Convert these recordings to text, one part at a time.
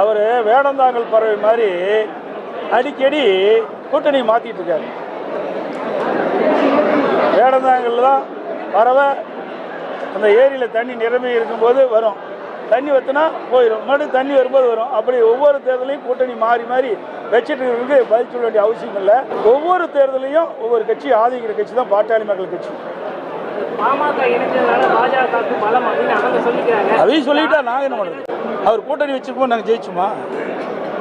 அவர் வேடந்தாங்கல் பறவை மாதிரி அடிக்கடி கூட்டணி மாத்திட்டு இருக்காரு. வேடந்தாங்கல் தான் பறவை அந்த ஏரியில் தண்ணி நிரம்பி இருக்கும்போது வரும். தண்ணி வத்துனா போயிடும் மறுபடியும் தண்ணி வரும்போது வரும். அப்படி ஒவ்வொரு தேர்தலையும் கூட்டணி மாறி மாறி வச்சுட்டு இருக்கிறதுக்கு பதில் சொல்ல வேண்டிய அவசியம் இல்லை. ஒவ்வொரு தேர்தலையும் ஒவ்வொரு கட்சி ஆதரிக்கிற கட்சி தான் பாட்டாளி மக்கள் கட்சி. அதையும் சொல்லிட்டா நாங்கள் என்ன பண்ணுறது? அவர் கூட்டணி வச்சிருப்போம் நாங்கள் ஜெயிச்சுமா?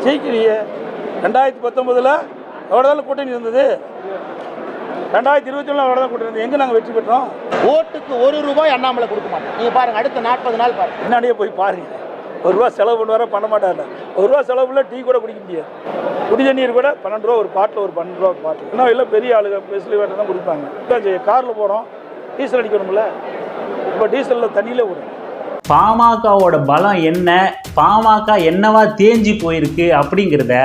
ஜெயிக்கலையே. ரெண்டாயிரத்தி பத்தொன்பதில் எவ்வளோ கூட்டணி இருந்தது? ரெண்டாயிரத்தி இருபத்தி ஒன்றில் எவ்வளோ கூட்டணி இருந்தது? எங்கே நாங்கள் வெற்றி பெற்றோம்? ஓட்டுக்கு ஒரு ரூபாய் அண்ணாமலை கொடுக்க மாட்டோம். நீங்க பாருங்க அடுத்த நாற்பது நாள் பாருங்க. முன்னாடியே போய் பாருங்க. ஒரு ரூபா செலவு பண்ணுவார பண்ண மாட்டாங்க ஒரு ரூபா செலவுல டீ கூட குடிக்க முடியாது. குடி தண்ணீர் கூட பன்னெண்டு ரூபா ஒரு பாட்டில் ஒரு பன்னெண்டு ரூபா ஒரு பாட்டில். இன்னும் இல்லை பெரிய ஆளுங்க பெஸ்லி வேட்டை தான் குடிப்பாங்க. காரில் போகிறோம் டீசல் அடிக்கணும்ல. இப்போ டீசலில் தண்ணியிலே விடும் பாமகவோட பலம் என்ன? பாமக என்னவா தேஞ்சி போயிருக்கு அப்படிங்கிறத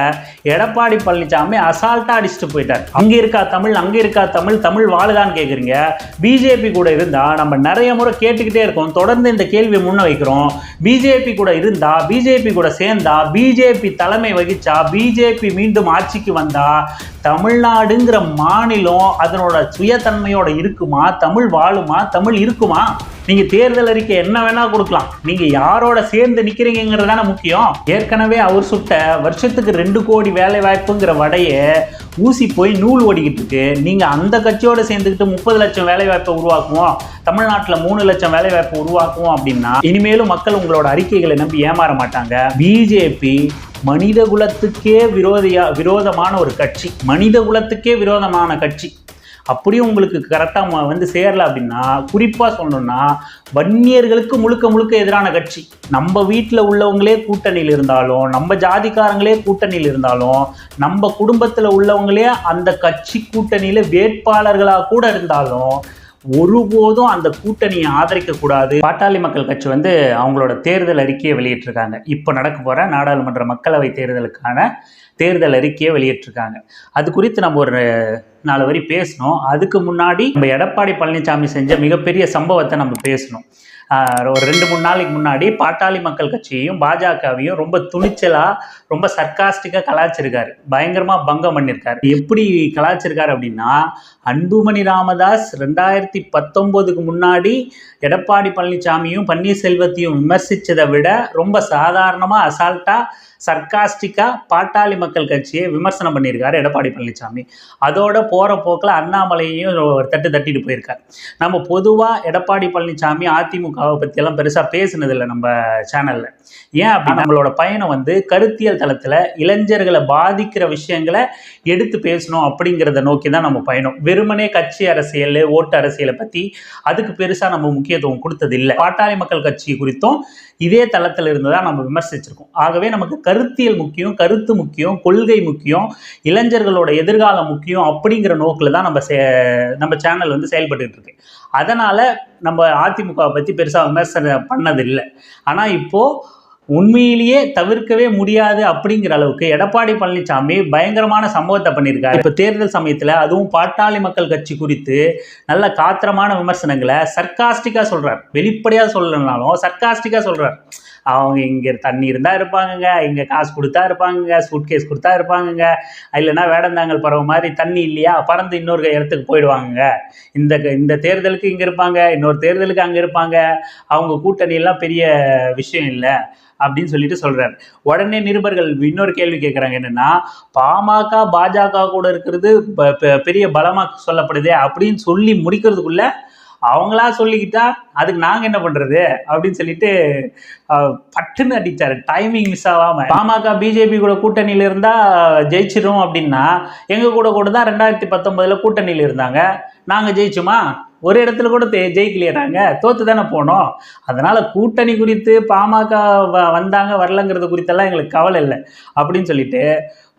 எடப்பாடி பழனிசாமி அசால்ட்டாக அடிச்சுட்டு போயிட்டார். அங்கே இருக்கா தமிழ் அங்கே இருக்கா தமிழ் தமிழ் வாழுதான்னு கேட்குறீங்க பிஜேபி கூட இருந்தால் நம்ம நிறைய முறை கேட்டுக்கிட்டே இருக்கோம். தொடர்ந்து இந்த கேள்வியை முன்ன வைக்கிறோம். பிஜேபி கூட இருந்தா பிஜேபி கூட சேர்ந்தா பிஜேபி தலைமை வகிச்சா பிஜேபி மீண்டும் ஆட்சிக்கு வந்தா தமிழ்நாடுங்கிற மாநிலம் அதனோட சுயத்தன்மையோட இருக்குமா? தமிழ் வாழுமா? தமிழ் இருக்குமா? நீங்க தேர்தல் அறிக்கை என்ன வேணா கொடுக்கலாம். நீங்க யாரோட சேர்ந்து நிக்கிறீங்கிறது தானே முக்கியம். ஏற்கனவே அவர் சுட்ட வருஷத்துக்கு ரெண்டு கோடி வேலை வாய்ப்புங்கிற வடையை ஊசி போய் நூல் ஓடிக்கிட்டு இருக்கு. நீங்க அந்த கட்சியோட சேர்ந்துக்கிட்டு முப்பது லட்சம் வேலைவாய்ப்பை உருவாக்குவோம். தமிழ்நாட்டில் மூணு லட்சம் வேலைவாய்ப்பை உருவாக்குவோம் அப்படின்னா இனிமேலும் மக்கள் உங்களோட அறிக்கைகளை நம்பி ஏமாற மாட்டாங்க. பிஜேபி மனித குலத்துக்கே விரோதியா விரோதமான ஒரு கட்சி. மனித குலத்துக்கே விரோதமான கட்சி. அப்படியும் உங்களுக்கு கரெக்டாக வந்து சேரல அப்படின்னா குறிப்பாக சொல்லணும்னா வன்னியர்களுக்கு முழுக்க முழுக்க எதிரான கட்சி. நம்ம வீட்டில் உள்ளவங்களே கூட்டணியில் இருந்தாலும் நம்ம ஜாதிக்காரங்களே கூட்டணியில் இருந்தாலும் நம்ம குடும்பத்தில் உள்ளவங்களே அந்த கட்சி கூட்டணியில் வேட்பாளர்களாக கூட இருந்தாலும் ஒருபோதும் அந்த கூட்டணியை ஆதரிக்கக்கூடாது. பாட்டாளி மக்கள் கட்சி வந்து அவங்களோட தேர்தல் அறிக்கையை வெளியிட்டிருக்காங்க. இப்போ நடக்க போகிற நாடாளுமன்ற மக்களவை தேர்தலுக்கான தேர்தல் அறிக்கையை வெளியிட்டிருக்காங்க. அது குறித்து நம்ம ஒரு நாலு வரி பேசணும். அதுக்கு முன்னாடி நம்ம எடப்பாடி பழனிசாமி செஞ்ச மிகப்பெரிய சம்பவத்தை நம்ம பேசணும். ஒரு ரெண்டு மூணு நாளைக்கு முன்னாடி பாட்டாளி மக்கள் கட்சியையும் பாஜகவையும் ரொம்ப துணிச்சலாக ரொம்ப சர்க்காஸ்டிக்காக கலாச்சிருக்காரு பயங்கரமாக பங்கம் பண்ணியிருக்காரு எப்படி கலாச்சிருக்காரு அப்படின்னா அன்புமணி ராமதாஸ் ரெண்டாயிரத்தி பத்தொம்போதுக்கு முன்னாடி எடப்பாடி பழனிசாமியும் பன்னீர்செல்வத்தையும் விமர்சித்ததை விட ரொம்ப சாதாரணமாக அசால்ட்டாக சர்க்காஸ்டிக்காக பாட்டாளி மக்கள் கட்சியை விமர்சனம் பண்ணியிருக்காரு எடப்பாடி பழனிசாமி அதோட போகிற போக்கில் அண்ணாமலையையும் ஒரு தட்டு தட்டிட்டு போயிருக்காரு. நம்ம பொதுவாக எடப்பாடி பழனிசாமி அதிமுக அதிமுகவை பற்றியெல்லாம் பெருசாக பேசுனதில்லை நம்ம சேனலில் ஏன் அப்படின்னா நம்மளோட பயணம் வந்து கருத்தியல் தளத்தில் இளைஞர்களை பாதிக்கிற விஷயங்களை எடுத்து பேசணும் அப்படிங்கிறத நோக்கி தான் நம்ம பயணம். வெறுமனே கட்சி அரசியல் ஓட்டு அரசியலை பற்றி அதுக்கு பெருசாக நம்ம முக்கியத்துவம் கொடுத்தது இல்லை பாட்டாளி மக்கள் கட்சி குறித்தும் இதே தளத்தில் இருந்து தான் நம்ம விமர்சிச்சிருக்கோம். ஆகவே நமக்கு கருத்தியல் முக்கியம் கருத்து முக்கியம் கொள்கை முக்கியம் இளைஞர்களோட எதிர்காலம் முக்கியம் அப்படிங்கிற நோக்கில் தான் நம்ம செ- நம்ம சேனல் வந்து செயல்பட்டுட்டு இருக்கு. அதனால் நம்ம அதிமுகவை பற்றி பெருசாக விமர்சனம் பண்ணதில்லை. ஆனால் இப்போது உண்மையிலேயே தவிர்க்கவே முடியாது அப்படிங்கிற அளவுக்கு எடப்பாடி பழனிசாமி பயங்கரமான சம்பவத்தை பண்ணியிருக்காரு. இப்போ தேர்தல் சமயத்தில் அதுவும் பாட்டாளி மக்கள் கட்சி குறித்து நல்ல காத்திரமான விமர்சனங்களை சர்க்காஸ்டிக்காக சொல்கிறார் வெளிப்படையாக சொல்லலைனாலும் சர்க்காஸ்டிக்காக சொல்கிறார் அவங்க இங்கே தண்ணி இருந்தால் இருப்பாங்கங்க இங்கே காசு கொடுத்தா இருப்பாங்கங்க சூட்கேஸ் கொடுத்தா இருப்பாங்கங்க இல்லைன்னா வேடந்தாங்கல் பறவை மாதிரி தண்ணி இல்லையா பறந்து இன்னொரு இடத்துக்கு போயிடுவாங்கங்க. இந்த இந்த தேர்தலுக்கு இங்கே இருப்பாங்க இன்னொரு தேர்தலுக்கு அங்கே இருப்பாங்க. அவங்க கூட்டணியெல்லாம் பெரிய விஷயம் இல்லை. அப்படின்னு சொல்லிட்டு சொல்றாரு. உடனே நிருபர்கள் இன்னொரு கேள்வி கேட்குறாங்க என்னன்னா பாமக பாஜக கூட இருக்கிறது பெரிய பலமா சொல்லப்படுதே அப்படின்னு சொல்லி முடிக்கிறதுக்குள்ள அவங்களா சொல்லிக்கிட்டா அதுக்கு நாங்க என்ன பண்றது? அப்படின்னு சொல்லிட்டு பட்டுன்னு அடிச்சாரு. டைமிங் மிஸ் ஆகாம. பாமக பிஜேபி கூட கூட்டணியில இருந்தா ஜெயிச்சிடும் அப்படின்னா எங்க கூட கூட தான் ரெண்டாயிரத்தி பத்தொன்பதுல கூட்டணியில இருந்தாங்க. நாங்க ஜெயிச்சுமா? ஒரு இடத்துல கூட தே- ஜெயிக்கலையே தோற்று தானே போனோம். அதனால் கூட்டணி குறித்து பாமக வ- வந்தாங்க வரலங்கிறது குறித்தெல்லாம் எங்களுக்கு கவலை இல்லை. அப்படின்னு சொல்லிட்டு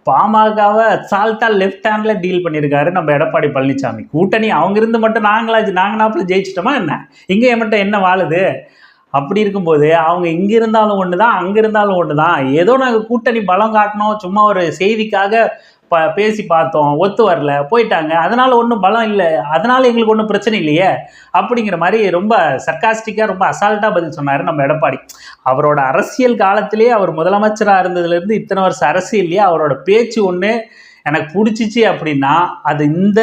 பாமகவை சால்ட்டா லெஃப்ட் ஹேண்டில் டீல் பண்ணியிருக்காரு நம்ம எடப்பாடி பழனிசாமி. கூட்டணி அவங்க இருந்து மட்டும் நாங்களா நாங்களாப்பில் ஜெயிச்சிட்டோமா என்ன? இங்கே மட்டும் என்ன வாழுது? அப்படி இருக்கும்போது அவங்க இங்கே இருந்தாலும் ஒன்று தான் அங்கே இருந்தாலும் ஒன்று தான் ஏதோ நாங்கள் கூட்டணி பலம் காட்டினோம் சும்மா ஒரு செய்திக்காக ப பேசி பார்த்தோம் ஒத்து வரல போயிட்டாங்க. அதனால் ஒன்றும் பலம் இல்லை. அதனால் எங்களுக்கு ஒன்றும் பிரச்சனை இல்லையே? அப்படிங்கிற மாதிரி ரொம்ப சர்க்காஸ்டிக்காக ரொம்ப அசால்ட்டாக பதில் சொன்னார் நம்ம எடப்பாடி. அவரோட அரசியல் காலத்திலேயே அவர் முதலமைச்சராக இருந்ததுலேருந்து இத்தனை வருஷம் அரசியல்லையே அவரோட பேச்சு ஒன்று எனக்கு பிடிச்சிச்சு அப்படின்னா அது இந்த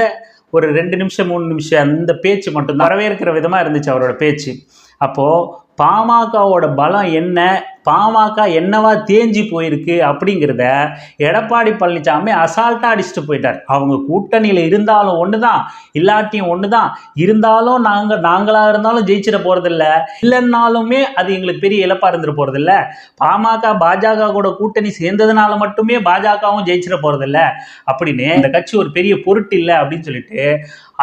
ஒரு ரெண்டு நிமிஷம் மூணு நிமிஷம் அந்த பேச்சு மட்டும் வரவேற்கிற விதமாக இருந்துச்சு அவரோட பேச்சு. அப்போது பாமகவோட பலம் என்ன? பாமக என்னவா தேஞ்சி போயிருக்கு அப்படிங்கிறத எடப்பாடி பழனிசாமி அசால்ட்டாக அடிச்சுட்டு போயிட்டார். அவங்க கூட்டணியில் இருந்தாலும் ஒன்று தான் இல்லாட்டியும் ஒன்று தான் இருந்தாலும் நாங்கள் நாங்களாக இருந்தாலும் ஜெயிச்சிட போகிறதில்ல இல்லைன்னாலுமே அது எங்களுக்கு பெரிய இழப்பாக இருந்துட்டு போகிறதில்ல பாமக பாஜக கூட கூட்டணி சேர்ந்ததுனால மட்டுமே பாஜகவும் ஜெயிச்சிட போகிறதில்ல அப்படின்னு இந்த கட்சி ஒரு பெரிய பொருட்டு இல்லை அப்படின்னு சொல்லிட்டு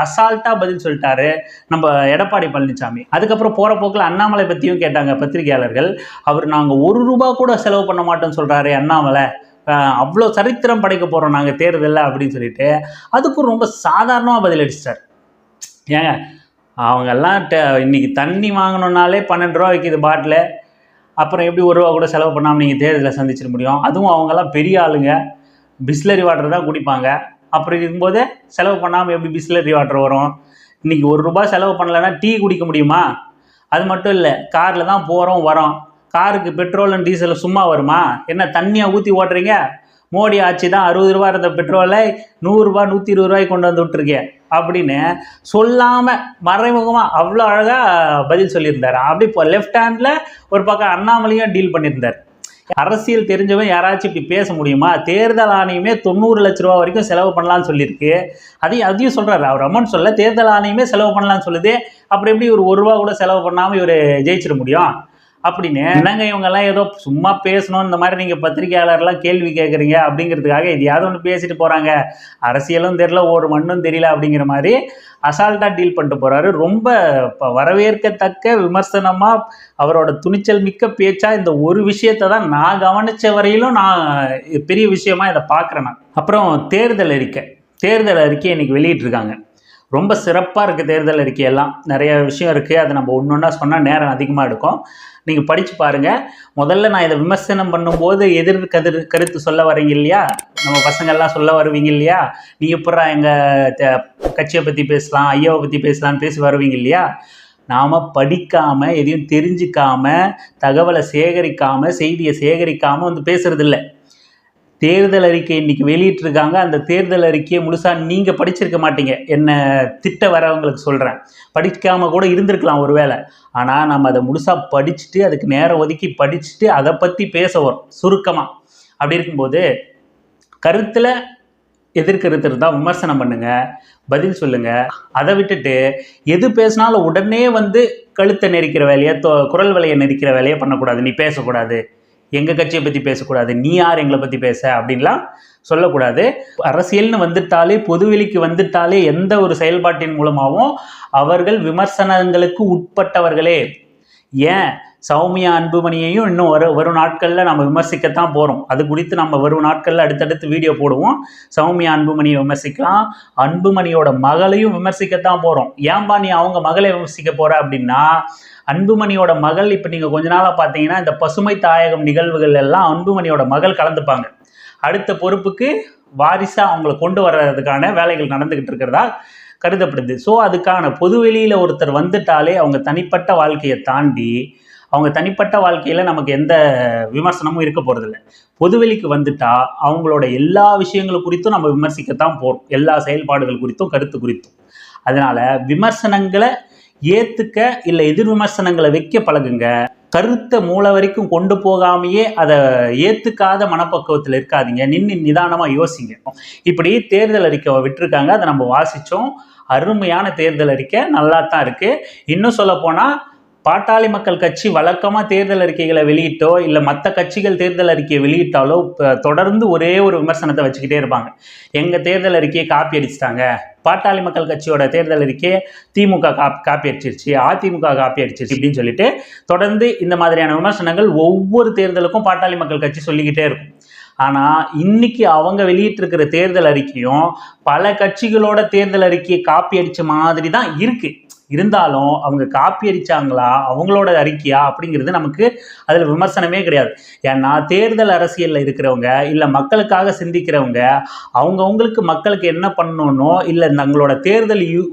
அசால்ட்டாக பதில் சொல்லிட்டாரு நம்ம எடப்பாடி பழனிசாமி. அதுக்கப்புறம் போகிற போக்கில் அண்ணாமலை பற்றியும் கேட்டாங்க பத்திரிகையாளர்கள். அவர் நாங்கள் ஒரு ரூபா கூட செலவு பண்ண மாட்டோம்னு சொல்கிறாரு அண்ணாமலை. அவ்வளோ சரித்திரம் படைக்க போகிறோம் நாங்கள் தேர்தலில் அப்படின்னு சொல்லிட்டு அதுக்கும் ரொம்ப சாதாரணமாக பதில் ஏங்க அவங்கெல்லாம் ட இன்னைக்கு தண்ணி வாங்கணுன்னாலே பன்னெண்டு ரூபா விற்கிது பாட்டில். அப்புறம் எப்படி ஒரு ரூபா கூட செலவு பண்ணாமல் நீங்கள் தேர்தலில் சந்திச்சிட முடியும்? அதுவும் அவங்கெல்லாம் பெரிய ஆளுங்க. பிஸ்லரி வாட்டர் தான் குடிப்பாங்க. அப்புறம் இருக்கும்போது செலவு பண்ணாமல் எப்படி பிஸ்லரி வாட்டர் வரும்? இன்றைக்கி ஒரு ரூபா செலவு பண்ணலைன்னா டீ குடிக்க முடியுமா? அது மட்டும் இல்லை காரில் தான் போகிறோம் வரோம். காருக்கு பெட்ரோல் டீசல் சும்மா வருமா? என்ன தண்ணியாக ஊற்றி ஓட்டுறீங்க? மோடி ஆட்சி தான் அறுபது ரூபா இருந்த பெட்ரோலை நூறுரூபா நூற்றி இருபது ரூபாய்க்கு கொண்டு வந்து விட்டுருக்கேன் அப்படின்னு சொல்லாமல் மறைமுகமாக அவ்வளோ அழகாக பதில் சொல்லியிருந்தார். அப்படி இப்போ லெஃப்ட் ஹேண்டில் ஒரு பக்கம் அண்ணாமலையும் டீல் பண்ணியிருந்தார். அரசியல் தெரிஞ்சவன் யாராச்சும் இப்படி பேச முடியுமா? தேர்தல் ஆணையமே தொண்ணூறு லட்ச ரூபா வரைக்கும் செலவு பண்ணலாம்னு சொல்லியிருக்கு. அதையும் அதையும் சொல்கிறாரு அவர் அமௌண்ட் சொல்ல தேர்தல் ஆணையமே செலவு பண்ணலாம்னு சொல்லுது. அப்புறம் எப்படி ஒரு ஒரு ரூபா கூட செலவு பண்ணாமல் இவர் ஜெயிச்சிட முடியும்? அப்படின்னு. என்னங்க இவங்கெல்லாம் ஏதோ சும்மா பேசணும் இந்த மாதிரி நீங்கள் பத்திரிகையாளர்லாம் கேள்வி கேட்குறீங்க அப்படிங்கிறதுக்காக எதையாவது ஒன்று பேசிட்டு போகிறாங்க அரசியலும் தெரியல ஒரு மண்ணும் தெரியல அப்படிங்கிற மாதிரி அசால்ட்டாக டீல் பண்ணிட்டு போகிறாரு ரொம்ப ப- வரவேற்கத்தக்க விமர்சனமாக அவரோட துணிச்சல் மிக்க பேச்சாக இந்த ஒரு விஷயத்தை தான் நான் கவனித்த வரையிலும் நான் பெரிய விஷயமா இதை பார்க்குறேன் நான். அப்புறம் தேர்தல் அறிக்கை. தேர்தல் அறிக்கை இன்னைக்கு வெளியிட்டிருக்காங்க. ரொம்ப சிறப்பாக இருக்குது தேர்தல் அறிக்கையெல்லாம் நிறைய விஷயம் இருக்குது அதை நம்ம ஒன்று ஒன்றா சொன்னால் நேரம் அதிகமாக எடுக்கும். நீங்கள் படித்து பாருங்கள் முதல்ல நான் இதை விமர்சனம் பண்ணும்போது எதிர் கதிர் கருத்து சொல்ல வரீங்க இல்லையா? நம்ம பசங்கள்லாம் சொல்ல வருவீங்க இல்லையா? நீ எப்படா எங்கள் கட்சியை பற்றி பேசலாம் ஐயாவை பற்றி பேசலாம்னு பேசி வருவீங்க இல்லையா? நாம் படிக்காமல் எதையும் தெரிஞ்சிக்காமல் தகவலை சேகரிக்காமல் செய்தியை சேகரிக்காமல் வந்து பேசுறதில்ல தேர்தல் அறிக்கை இன்னைக்கு வெளியிட்டிருக்காங்க. அந்த தேர்தல் அறிக்கையை முழுசாக நீங்கள் படிச்சிருக்க மாட்டீங்க. என்ன திட்ட வரவங்களுக்கு சொல்கிறேன் படிக்காமல் கூட இருந்திருக்கலாம் ஒருவேளை. ஆனால் நம்ம அதை முழுசாக படிச்சுட்டு அதுக்கு நேரம் ஒதுக்கி படிச்சுட்டு அதை பற்றி பேச வரும். சுருக்கமாக அப்படி இருக்கும்போது கருத்தில் எதிர்கருத்து இருந்தால் விமர்சனம் பண்ணுங்க. பதில் சொல்லுங்கள் அதை விட்டுட்டு எது பேசினாலும் உடனே வந்து கழுத்தை நெரிக்கிற வேலையை தொ- குரல் வலையை நெரிக்கிற வேலையை பண்ணக்கூடாது. நீ பேசக்கூடாது. எங்கள் கட்சியை பற்றி பேசக்கூடாது நீ யார் எங்களை பற்றி பேச அப்படின்லாம் சொல்லக்கூடாது. அரசியல்னு வந்துட்டாலே பொதுவெளிக்கு வந்துட்டாலே எந்த ஒரு செயல்பாட்டின் மூலமாகவும் அவர்கள் விமர்சனங்களுக்கு உட்பட்டவர்களே. ஏன்? சௌமியா அன்புமணியையும் இன்னும் வர வரும் நாட்களில் நம்ம விமர்சிக்கத்தான் போகிறோம் அது குறித்து நம்ம வரும் நாட்களில் அடுத்தடுத்து வீடியோ போடுவோம். சௌமியா அன்புமணியை விமர்சிக்கலாம். அன்புமணியோட மகளையும் விமர்சிக்கத்தான் போகிறோம் ஏன்பா நீ அவங்க மகளை விமர்சிக்க போகிற அப்படின்னா அன்புமணியோட மகள் இப்போ நீங்கள் கொஞ்ச நாளாக பார்த்தீங்கன்னா இந்த பசுமை தாயகம் நிகழ்வுகள் எல்லாம் அன்புமணியோட மகள் கலந்துப்பாங்க. அடுத்த பொறுப்புக்கு வாரிசாக அவங்கள கொண்டு வர்றதுக்கான வேலைகள் நடந்துக்கிட்டு இருக்கிறதா கருதப்படுது. ஸோ அதுக்கான பொதுவெளியில் ஒருத்தர் வந்துட்டாலே அவங்க தனிப்பட்ட வாழ்க்கையை தாண்டி அவங்க தனிப்பட்ட வாழ்க்கையில் நமக்கு எந்த விமர்சனமும் இருக்க போகிறதில்ல பொதுவெளிக்கு வந்துட்டா அவங்களோட எல்லா விஷயங்கள் குறித்தும் நம்ம விமர்சிக்கத்தான் போகிறோம் எல்லா செயல்பாடுகள் குறித்தும் கருத்து குறித்தும். அதனால விமர்சனங்களை ஏற்றுக்க இல்லை எதிர் விமர்சனங்களை வைக்க பழகுங்க. கருத்தை மூளை வரைக்கும் கொண்டு போகாமையே அதை ஏற்றுக்காத மனப்பக்குவத்தில் இருக்காதீங்க. நின்று நிதானமாக யோசிங்க. இப்படி தேர்தல் அறிக்கை விட்டுருக்காங்க. அதை நம்ம வாசித்தோம் அருமையான தேர்தல் அறிக்கை நல்லா தான் இருக்குது இன்னும் சொல்லப்போனால் பாட்டாளி மக்கள் கட்சி வழக்கமாக தேர்தல் அறிக்கைகளை வெளியிட்டோ இல்லை மற்ற கட்சிகள் தேர்தல் அறிக்கையை வெளியிட்டாலோ தொடர்ந்து ஒரே ஒரு விமர்சனத்தை வச்சுக்கிட்டே இருப்பாங்க. எங்கள் தேர்தல் அறிக்கையை காப்பி அடிச்சிட்டாங்க. பாட்டாளி மக்கள் கட்சியோட தேர்தல் அறிக்கையை திமுக காப் காப்பி அடிச்சிருச்சு அதிமுக காப்பி அடிச்சிருச்சு இப்படின்னு சொல்லிட்டு தொடர்ந்து இந்த மாதிரியான விமர்சனங்கள் ஒவ்வொரு தேர்தலுக்கும் பாட்டாளி மக்கள் கட்சி சொல்லிக்கிட்டே இருக்கும். ஆனால் இன்னைக்கு அவங்க வெளியிட்டிருக்கிற தேர்தல் அறிக்கையும் பல கட்சிகளோட தேர்தல் அறிக்கையை காப்பி அடித்த மாதிரி தான் இருக்குது இருந்தாலும் அவங்க காப்பி அடிச்சாங்களா அவங்களோட அறிக்கையா அப்படிங்கிறது நமக்கு அதில் விமர்சனமே கிடையாது. ஏன்னா தேர்தல் அரசியலில் இருக்கிறவங்க இல்லை மக்களுக்காக சிந்திக்கிறவங்க அவங்கவுங்களுக்கு மக்களுக்கு என்ன பண்ணணும்னோ இல்லை தங்களோட தேர்தல் யு-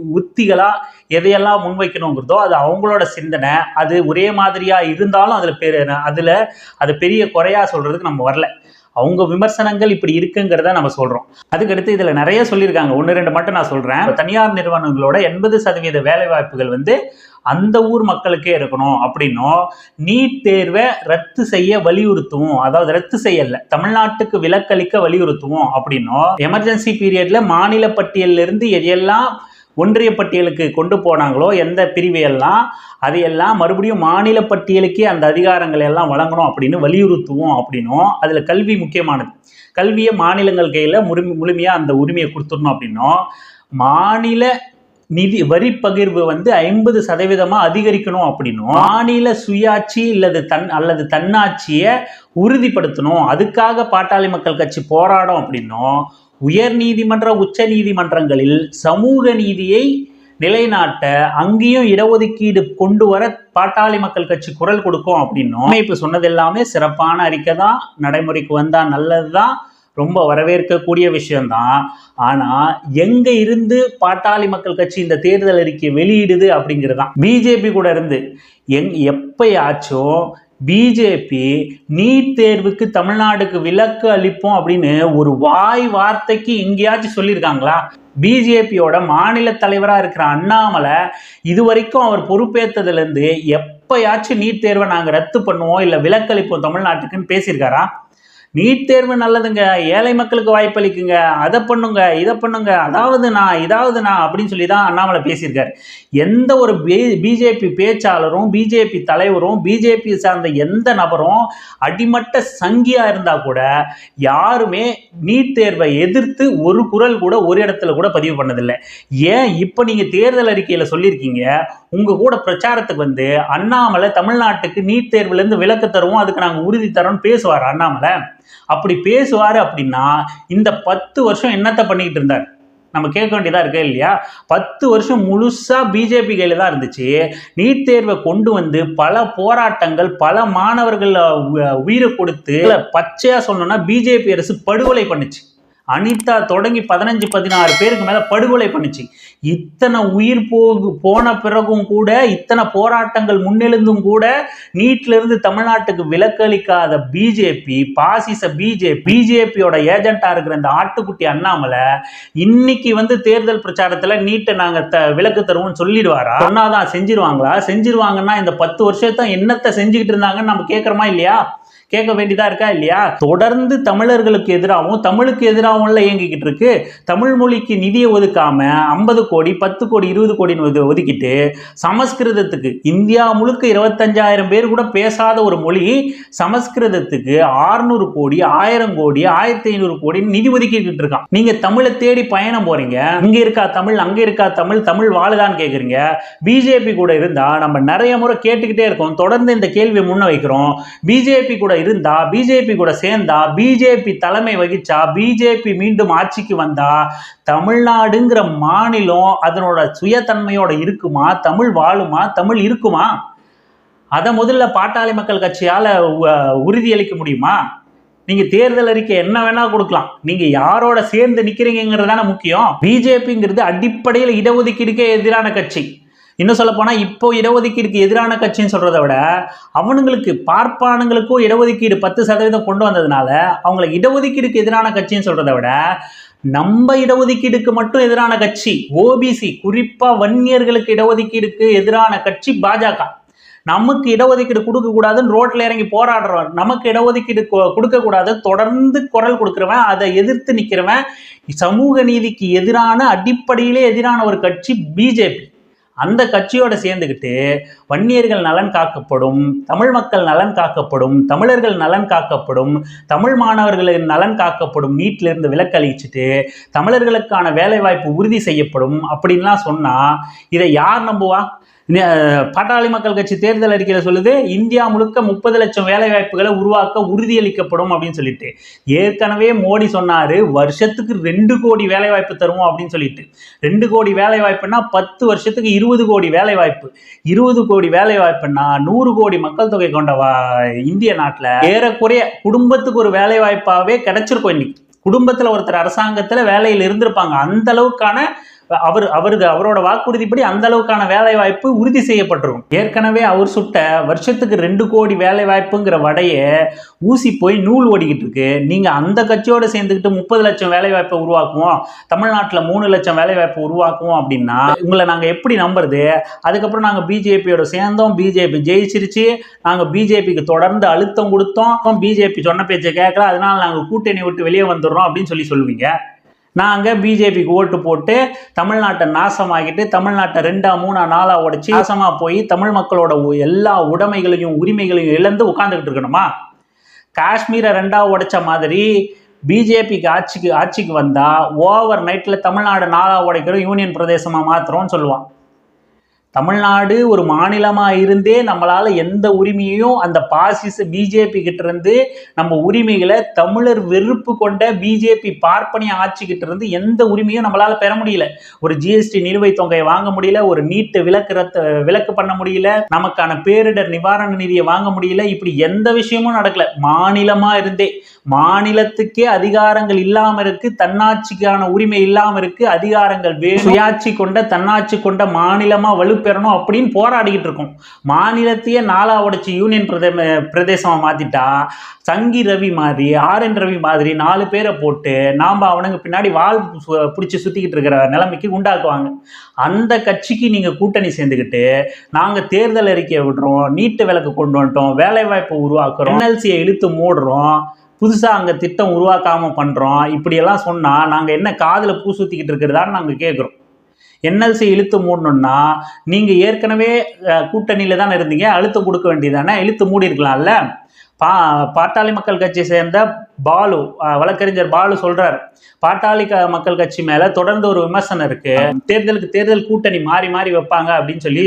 எதையெல்லாம் முன்வைக்கணுங்கிறதோ அது அவங்களோட சிந்தனை. அது ஒரே மாதிரியாக இருந்தாலும் அதில் பெரு அதில் அது பெரிய குறையாக சொல்கிறதுக்கு நம்ம வரல. அவங்க விமர்சனங்கள் இப்படி இருக்குங்கிறத நம்ம சொல்றோம். அதுக்கடுத்து இதுல நிறைய சொல்லியிருக்காங்க. ஒன்று ரெண்டு மட்டும் நான் சொல்றேன். தனியார் நிறுவனங்களோட எண்பது சதவீத வேலை வாய்ப்புகள் வந்து அந்த ஊர் மக்களுக்கே இருக்கணும் அப்படின்னும். நீட் தேர்வை ரத்து செய்ய வலியுறுத்துவோம். அதாவது ரத்து செய்யல. தமிழ்நாட்டுக்கு விலக்களிக்க வலியுறுத்துவோம் அப்படின்னும். எமர்ஜென்சி பீரியட்ல மாநில பட்டியலிருந்து எதையெல்லாம் ஒன்றிய பட்டியலுக்கு கொண்டு போனாங்களோ எந்த பிரிவையெல்லாம் அதையெல்லாம் மறுபடியும் மாநில பட்டியலுக்கே அந்த அதிகாரங்களை எல்லாம் வழங்கணும் அப்படின்னு வலியுறுத்துவோம் அப்படின்னும். அதில் கல்வி முக்கியமானது. கல்வியை மாநிலங்கள் கையில் முழுமை முழுமையாக அந்த உரிமையை கொடுத்துடணும் அப்படின்னும். மாநில நிதி வரி பகிர்வு வந்து ஐம்பது சதவீதமாக அதிகரிக்கணும் அப்படின்னும். மாநில சுயாட்சி இல்லது தன் அல்லது தன்னாட்சியை உறுதிப்படுத்தணும். அதுக்காக பாட்டாளி மக்கள் கட்சி போராடும் அப்படின்னும். உயர் நீதிமன்ற உச்ச நீதிமன்றங்களில் சமூக நீதியை நிலைநாட்ட அங்கேயும் இடஒதுக்கீடு கொண்டு வர பாட்டாளி மக்கள் கட்சி குரல் கொடுக்கும் அப்படின்னும். இப்போ சொன்னது எல்லாமே சிறப்பான அறிக்கை தான் நடைமுறைக்கு வந்தா நல்லதுதான் ரொம்ப வரவேற்கக்கூடிய விஷயம்தான். ஆனால் எங்கே இருந்து பாட்டாளி மக்கள் கட்சி இந்த தேர்தல் அறிக்கையை வெளியிடுது அப்படிங்கிறது தான் பிஜேபி கூட இருந்து எங் எப்பயாச்சும் பிஜேபி நீட் தேர்வுக்கு தமிழ்நாடுக்கு விலக்கு அளிப்போம் அப்படின்னு ஒரு வாய் வார்த்தைக்கு எங்கேயாச்சும் சொல்லியிருக்காங்களா? பிஜேபியோட மாநில தலைவராக இருக்கிற அண்ணாமலை இது வரைக்கும் அவர் பொறுப்பேற்றதுலேருந்து எப்போயாச்சும் நீட் தேர்வை நாங்கள் ரத்து பண்ணுவோம் இல்லை விலக்களிப்போம் தமிழ்நாட்டுக்குன்னு பேசியிருக்காரா? நீட் தேர்வு நல்லதுங்க ஏழை மக்களுக்கு வாய்ப்பளிக்குங்க அதை பண்ணுங்க இதை பண்ணுங்க அதாவது நான் இதாவது நான் அப்படின்னு சொல்லி தான் அண்ணாமலை பேசியிருக்காரு. எந்த ஒரு பிஜேபி பேச்சாளரும் பிஜேபி தலைவரும் பிஜேபி சார்ந்த எந்த நபரும் அடிமட்ட சங்கியா இருந்தா கூட யாருமே நீட் தேர்வை எதிர்த்து ஒரு குரல் கூட ஒரு இடத்துல கூட பதிவு பண்ணதில்லை. ஏன் இப்போ நீங்க தேர்தல் அறிக்கையில சொல்லியிருக்கீங்க? உங்க கூட பிரச்சாரத்துக்கு வந்து அண்ணாமலை தமிழ்நாட்டுக்கு நீட் தேர்வுல இருந்து விலக்கு தருவோம் அதுக்கு நாங்கள் உறுதி தரோம்னு பேசுவார் அண்ணாமலை. அப்படி பேசுவார் அப்படின்னா இந்த பத்து வருஷம் என்னத்தை பண்ணிக்கிட்டு இருந்தார்? நம்ம கேட்க வேண்டியதாக இருக்கு இல்லையா? பத்து வருஷம் முழுசாக பிஜேபி கையில் தான் இருந்துச்சு. நீட் தேர்வை கொண்டு வந்து பல போராட்டங்கள் பல மாணவர்கள் உயிரை கொடுத்து பச்சையாக சொல்லணும்னா பிஜேபி அரசு படுகொலை பண்ணுச்சு. அனிதா தொடங்கி பதினஞ்சு பதினாறு பேருக்கு மேல படுகொலை பண்ணுச்சு. இத்தனை உயிர் போகு போன பிறகும் கூட இத்தனை போராட்டங்கள் முன்னெழுந்தும் கூட நீட்ல இருந்து தமிழ்நாட்டுக்கு விலக்களிக்காத பிஜேபி பாசிச பிஜேபி பிஜேபியோட ஏஜென்ட்டா இருக்கிற இந்த ஆட்டுக்குட்டி அண்ணாமலை இன்னைக்கு வந்து தேர்தல் பிரச்சாரத்துல நீட்டை நாங்க த விலக்கு தருவோம்னு சொல்லிடுவாரா? சொன்னாதான் செஞ்சிருவாங்களா? செஞ்சிருவாங்கன்னா இந்த பத்து வருஷத்தை என்னத்தை செஞ்சுக்கிட்டு இருந்தாங்கன்னு நம்ம கேட்கறோமா இல்லையா? கேட்க வேண்டியதா இருக்கா இல்லையா? தொடர்ந்து தமிழர்களுக்கு எதிராகவும் தமிழுக்கு எதிராகவும் இயங்கிக்கிட்டு இருக்கு. தமிழ் மொழிக்கு நிதியை ஒதுக்காம ஐம்பது கோடி பத்து கோடி இருபது கோடின்னு ஒதுக்கிட்டு சமஸ்கிருதத்துக்கு இந்தியா முழுக்க இருபத்தஞ்சாயிரம் பேர் கூட பேசாத ஒரு மொழி சமஸ்கிருதத்துக்கு ஆறுநூறு கோடி ஆயிரம் கோடி ஆயிரத்தி ஐநூறு கோடி நிதி ஒதுக்கிட்டு இருக்கான். நீங்க தமிழை தேடி பயணம் போறீங்க. இங்க இருக்கா தமிழ் அங்க இருக்கா தமிழ் தமிழ் வாழுதான்னு கேக்குறீங்க. பிஜேபி கூட இருந்தா நம்ம நிறைய முறை கேட்டுக்கிட்டே இருக்கோம். தொடர்ந்து இந்த கேள்வியை முன்ன வைக்கிறோம் பிஜேபி கூட இருந்தா பிஜேபி கூட சேர்ந்தா பிஜேபி தலைமை வகிச்சா பிஜேபி மீண்டும் ஆட்சிக்கு வந்தா தமிழ்நாடுங்கிற மாநிலம் அதனோட சுயத்தன்மையோட இருக்குமா? தமிழ் வாழுமா? தமிழ் இருக்குமா? அதை முதல்ல பாட்டாளி மக்கள் கட்சியால் உ- உறுதியளிக்க முடியுமா? நீங்க தேர்தல் அறிக்கை என்ன வேணா கொடுக்கலாம். நீங்க யாரோட சேர்ந்து நிக்கிறீங்கிறது தானே முக்கியம். பிஜேபிங்கிறது அடிப்படையில் இடஒதுக்கீடுக்கே எதிரான கட்சி. இன்னும் சொல்ல போனா இப்போ இடஒதுக்கீடுக்கு எதிரான கட்சின்னு சொல்கிறத விட அவனுங்களுக்கு பார்ப்பானுங்களுக்கும் இடஒதுக்கீடு பத்து சதவீதம் கொண்டு வந்ததுனால அவங்கள இடஒதுக்கீடுக்கு எதிரான கட்சின்னு சொல்கிறத விட நம்ம இடஒதுக்கீடுக்கு மட்டும் எதிரான கட்சி ஓபிசி குறிப்பாக வன்னியர்களுக்கு இடஒதுக்கீடுக்கு எதிரான கட்சி பாஜக. நமக்கு இடஒதுக்கீடு கொடுக்க கூடாதுன்னு ரோட்ல இறங்கி போராடுறவன் நமக்கு இடஒதுக்கீடு கொ- கொடுக்க கூடாது தொடர்ந்து குரல் கொடுக்குறவன் அதை எதிர்த்து நிற்கிறவன் சமூக நீதிக்கு எதிரான அடிப்படையிலே எதிரான ஒரு கட்சி பிஜேபி. அந்த கட்சியோட சேர்ந்துக்கிட்டு வன்னியர்கள் நலன் காக்கப்படும் தமிழ் மக்கள் நலன் காக்கப்படும் தமிழர்கள் நலன் காக்கப்படும் தமிழ் மாணவர்களின் நலன் காக்கப்படும் நீட்டிலிருந்து இருந்து தமிழர்களுக்கான வேலைவாய்ப்பு உறுதி செய்யப்படும் அப்படின்லாம் சொன்னால் இதை யார் நம்புவா? பாட்டாளி மக்கள் கட்சி தேர்தல் அறிக்கையில் சொல்லுது இந்தியா முழுக்க முப்பது லட்சம் வேலை வாய்ப்புகளை உருவாக்க உறுதியளிக்கப்படும் அப்படின்னு சொல்லிட்டு. ஏற்கனவே மோடி சொன்னாரு வருஷத்துக்கு ரெண்டு கோடி வேலை வாய்ப்பு தருவோம் அப்படின்னு சொல்லிட்டு. ரெண்டு கோடி வேலைவாய்ப்புனா பத்து வருஷத்துக்கு இருபது கோடி வேலை வாய்ப்பு இருபது கோடி வேலைவாய்ப்புனா நூறு கோடி மக்கள் தொகை கொண்ட இந்திய நாட்டில் ஏறக்குறைய குடும்பத்துக்கு ஒரு வேலை வாய்ப்பாகவே கிடைச்சிருக்கும் இன்னைக்கு. குடும்பத்தில் ஒருத்தர் அரசாங்கத்தில் வேலையில் இருந்திருப்பாங்க. அந்த அளவுக்கான அவர் அவரது அவரோட வாக்குறுதிப்படி அந்த அளவுக்கான வேலை வாய்ப்பு உறுதி செய்யப்பட்டிருக்கும். ஏற்கனவே அவர் சுட்ட வருஷத்துக்கு ரெண்டு கோடி வேலை வாய்ப்புங்கிற வடையை ஊசி போய் நூல் ஓடிக்கிட்டு இருக்கு. நீங்க அந்த கட்சியோட சேர்ந்துக்கிட்டு முப்பது லட்சம் வேலை வாய்ப்பை உருவாக்குவோம் தமிழ்நாட்டில் மூணு லட்சம் வேலை வாய்ப்பை உருவாக்குவோம் அப்படின்னா உங்களை நாங்க எப்படி நம்புறது? அதுக்கப்புறம் நாங்க பிஜேபியோட சேர்ந்தோம் பிஜேபி ஜெயிச்சிருச்சு நாங்க பிஜேபிக்கு தொடர்ந்து அழுத்தம் கொடுத்தோம் பிஜேபி சொன்ன பேச்சை கேட்கல அதனால நாங்க கூட்டணி விட்டு வெளியே வந்துடுறோம் அப்படின்னு சொல்லி சொல்லுவீங்க. நாங்கள் பிஜேபிக்கு ஓட்டு போட்டு தமிழ்நாட்டை நாசமாகிட்டு தமிழ்நாட்டை ரெண்டா மூணா நாளா உடச்சி நாசமாக போய் தமிழ் மக்களோட எல்லா உடைமைகளையும் உரிமைகளையும் இழந்து உட்காந்துக்கிட்டு இருக்கணுமா? காஷ்மீரை ரெண்டா உடைச்ச மாதிரி பிஜேபிக்கு ஆட்சிக்கு ஆட்சிக்கு வந்தால் ஓவர் நைட்டில் தமிழ்நாடு நாளா உடைக்கிறோம் யூனியன் பிரதேசமாக மாற்றுறோம்னு சொல்லுவான். தமிழ்நாடு ஒரு மாநிலமாக இருந்தே நம்மளால் எந்த உரிமையும் அந்த பாசிச பிஜேபி கிட்டேருந்து நம்ம உரிமைகளை தமிழர் வெறுப்பு கொண்ட பிஜேபி பார்ப்பனிய ஆட்சிக்கிட்ட இருந்து எந்த உரிமையும் நம்மளால் பெற முடியல. ஒரு ஜிஎஸ்டி நிலுவைத் தொகையை வாங்க முடியல ஒரு நீட்டு விலக்கு ரத்த விலக்கு பண்ண முடியல நமக்கான பேரிடர் நிவாரண நிதியை வாங்க முடியல இப்படி எந்த விஷயமும் நடக்கல. மாநிலமாக இருந்தே மாநிலத்துக்கே அதிகாரங்கள் இல்லாமல் இருக்கு தன்னாட்சிக்கான உரிமை இல்லாமல் இருக்கு அதிகாரங்கள் வேணும். சுயாட்சி கொண்ட தன்னாட்சி கொண்ட மாநிலமாக வலு பெறணும் அப்படின்னு போராடிக்கிட்டு இருக்கோம். மாநிலத்தையே நாலா உடைச்சி யூனியன் பிரதே பிரதேசமாக மாற்றிட்டா சங்கி ரவி மாதிரி ஆர் என் ரவி மாதிரி நாலு பேரை போட்டு நாம் அவனுங்க பின்னாடி வால் சு- பிடிச்சி சுற்றிக்கிட்டு இருக்கிற நிலைமைக்கு உண்டாக்குவாங்க. அந்த கட்சிக்கு நீங்கள் கூட்டணி சேர்ந்துக்கிட்டு நாங்கள் தேர்தல் அறிக்கையை விடுறோம் நீட்டு விளக்கு கொண்டு வந்துட்டோம் வேலைவாய்ப்பு உருவாக்குறோம் என்எல்சியை இழுத்து மூடுறோம் புதுசாக அங்கே திட்டம் உருவாக்காமல் பண்ணுறோம் இப்படியெல்லாம் சொன்னால் நாங்கள் என்ன காதில் பூ சுற்றிக்கிட்டு இருக்கிறதான்னு நாங்கள் கேட்குறோம் என்எல்சி இழுத்து மூடணும்னா நீங்க ஏற்கனவே கூட்டணியில தான் இருந்தீங்க அழுத்தம் கொடுக்க வேண்டியதானே? இழுத்து மூடி இருக்கலாம்ல பா பாட்டாளி மக்கள் கட்சியை சேர்ந்த பாலு வழக்கறிஞர் பாலு சொல்றார். பாட்டாளி க மக்கள் கட்சி மேல தொடர்ந்து ஒரு விமர்சனம் இருக்கு. தேர்தலுக்கு தேர்தல் கூட்டணி மாறி மாறி வைப்பாங்க அப்படின்னு சொல்லி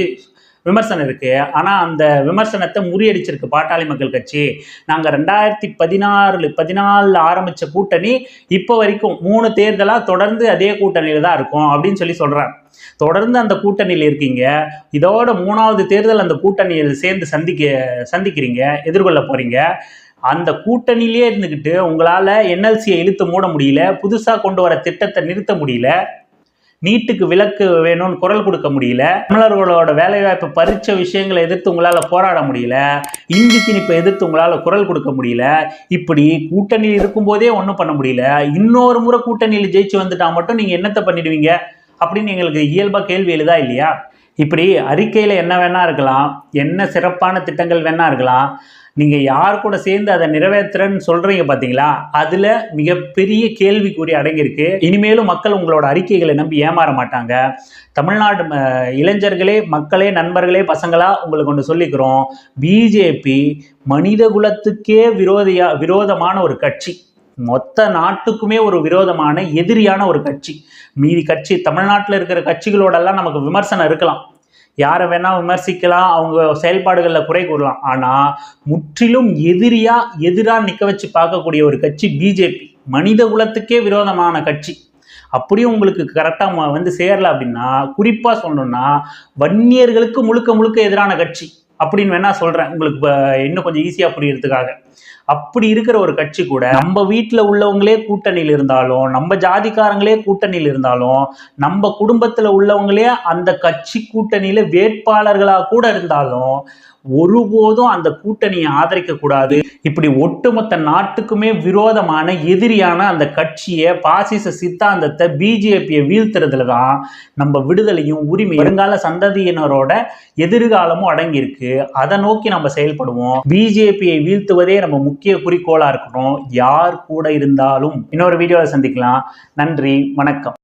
விமர்சனம் இருக்கு. ஆனா அந்த விமர்சனத்தை முறியடிச்சிருக்கு பாட்டாளி மக்கள் கட்சி. நாங்க ரெண்டாயிரத்தி பதினாறு பதினாலில் ஆரம்பிச்ச கூட்டணி இப்போ வரைக்கும் மூணு தேர்தலா தொடர்ந்து அதே கூட்டணியில தான் இருக்கும் அப்படின்னு சொல்லி சொல்றாங்க. தொடர்ந்து அந்த கூட்டணியில் இருக்கீங்க. இதோட மூணாவது தேர்தல் அந்த கூட்டணியில் சேர்ந்து சந்திக்க சந்திக்கிறீங்க எதிர்கொள்ள போறீங்க. அந்த கூட்டணியிலே இருந்துக்கிட்டு உங்களால் என்எல்சியை இழுத்து மூட முடியல. புதுசாக கொண்டு வர திட்டத்தை நிறுத்த முடியல. நீட்டுக்கு விலக்கு வேணும்னு குரல் கொடுக்க முடியல. தமிழர்களோட வேலைவாய்ப்பு பறிச்ச விஷயங்களை எதிர்த்து உங்களால் போராட முடியல. இந்தி திணிப்பை எதிர்த்து உங்களால் குரல் கொடுக்க முடியல. இப்படி கூட்டணியில் இருக்கும்போதே ஒன்றும் பண்ண முடியல. இன்னொரு முறை கூட்டணியில் ஜெயிச்சு வந்துட்டா மட்டும் நீங்கள் என்னத்தை பண்ணிடுவீங்க? அப்படின்னு எங்களுக்கு இயல்பாக கேள்வி எழுதா இல்லையா? இப்படி அறிக்கையில் என்ன வேணா இருக்கலாம். என்ன சிறப்பான திட்டங்கள் வேணா இருக்கலாம். நீங்கள் யார் கூட சேர்ந்து அதை நிறைவேற்றுறேன்னு சொல்கிறீங்க பார்த்தீங்களா அதில் மிகப்பெரிய கேள்விக்குறி அடங்கியிருக்கு. இனிமேலும் மக்கள் உங்களோட அறிக்கைகளை நம்பி ஏமாற மாட்டாங்க. தமிழ்நாடு இளைஞர்களே மக்களே நண்பர்களே பசங்களாக உங்களுக்கு ஒன்று சொல்லிக்கிறோம். பிஜேபி மனித குலத்துக்கே விரோதியா விரோதமான ஒரு கட்சி. மொத்த நாட்டுக்குமே ஒரு விரோதமான எதிரியான ஒரு கட்சி. மீதி கட்சி தமிழ்நாட்டில் இருக்கிற கட்சிகளோடெல்லாம் நமக்கு விமர்சனம் இருக்கலாம். யாரை வேணால் விமர்சிக்கலாம் அவங்க செயல்பாடுகளில் குறை கூறலாம். ஆனால் முற்றிலும் எதிரியாக எதிராக நிற்க வச்சு பார்க்கக்கூடிய ஒரு கட்சி பிஜேபி மனித குலத்துக்கே விரோதமான கட்சி. அப்படியும் உங்களுக்கு கரெக்டாக வந்து சேரல அப்படின்னா குறிப்பாக சொல்லணும்னா வன்னியர்களுக்கு முழுக்க முழுக்க எதிரான கட்சி. அப்படின்னு வேணால் சொல்கிறேன் உங்களுக்கு இன்னும் கொஞ்சம் ஈஸியாக புரியறதுக்காக. அப்படி இருக்கிற ஒரு கட்சி கூட நம்ம வீட்டில் உள்ளவங்களே கூட்டணியில் இருந்தாலும் நம்ம ஜாதிக்காரங்களே கூட்டணியில் இருந்தாலும் நம்ம குடும்பத்தில் உள்ளவங்களே அந்த கட்சி கூட்டணியில் வேட்பாளர்களாக கூட இருந்தாலும் ஒருபோதும் அந்த கூட்டணியை ஆதரிக்க கூடாது. இப்படி ஒட்டுமொத்த நாட்டுக்குமே விரோதமான எதிரியான அந்த கட்சியை பாசிச சித்தாந்தத்தை பிஜேபியை வீழ்த்துறதுல தான் நம்ம விடுதலையும் உரிமை வருங்கால சந்ததியினரோட எதிர்காலமும் அடங்கியிருக்கு. அதை நோக்கி நம்ம செயல்படுவோம். பிஜேபியை வீழ்த்துவதே நம்ம முக்கிய குறிக்கோளாக இருக்கணும். யார் கூட இருந்தாலும் இன்னொரு வீடியோவில் சந்திக்கலாம். நன்றி வணக்கம்.